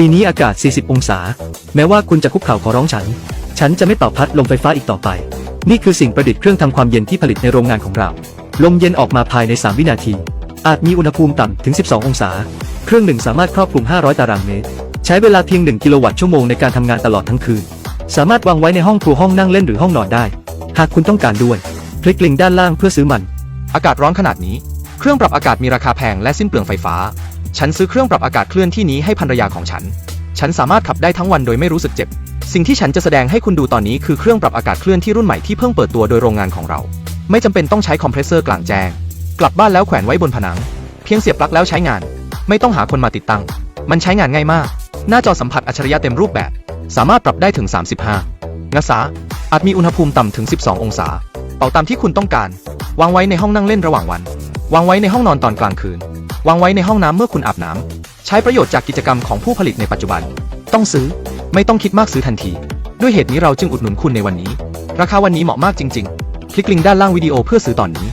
ปีนี้อากาศ 40 องศา แม้ว่าคุณจะคุกเข่าขอร้องฉัน ฉันจะไม่เป่าพัดลมไฟฟ้าอีกต่อไป นี่คือสิ่งประดิษฐ์เครื่องทำความเย็นที่ผลิตในโรงงานของเรา ลมเย็นออกมาภายใน 3 วินาที อาจมีอุณหภูมิต่ำถึง 12 องศา เครื่องหนึ่งสามารถครอบคลุม 500 ตารางเมตร ใช้เวลาเพียง 1 กิโลวัตต์ชั่วโมงในการทำงานตลอดทั้งคืน สามารถวางไว้ในห้องครัวห้องนั่งเล่นหรือห้องนอนได้ หากคุณต้องการด้วย คลิกลิงก์ด้านล่างเพื่อซื้อมัน อากาศร้อนขนาดนี้ เครื่องปรับอากาศมีราคาแพงและสิ้นเปลืองไฟฟ้า ฉันซื้อเครื่องปรับอากาศเคลื่อนที่นี้ให้ภรรยาของฉัน ฉันสามารถขับได้ทั้งวันโดยไม่รู้สึกเจ็บ สิ่งที่ฉันจะแสดงให้คุณดูตอนนี้คือเครื่องปรับอากาศเคลื่อนที่รุ่นใหม่ที่เพิ่งเปิดตัวโดยโรงงานของเรา ไม่จำเป็นต้องใช้คอมเพรสเซอร์กลางแจ้ง กลับบ้านแล้วแขวนไว้บนผนัง เพียงเสียบปลั๊กแล้วใช้งาน ไม่ต้องหาคนมาติดตั้ง มันใช้งานง่ายมาก หน้าจอสัมผัสอัจฉริยะเต็มรูปแบบ สามารถปรับได้ถึง 35องศา อาจมีอุณหภูมิต่ำถึง 12 องศา เป่าตามที่คุณต้องการ วางไว้ในห้องนั่งเล่นระหว่างวัน วางไว้ในห้องนอนตอนกลางคืน วางไว้ในห้องน้ำเมื่อคุณอาบน้ำใช้ประโยชน์จากกิจกรรมของผู้ผลิตในปัจจุบัน ต้องซื้อ ไม่ต้องคิดมากซื้อทันที ด้วยเหตุนี้เราจึงอุดหนุนคุณในวันนี้ ราคาวันนี้เหมาะมากจริง ๆ คลิกลิงก์ด้านล่างวิดีโอเพื่อซื้อตอนนี้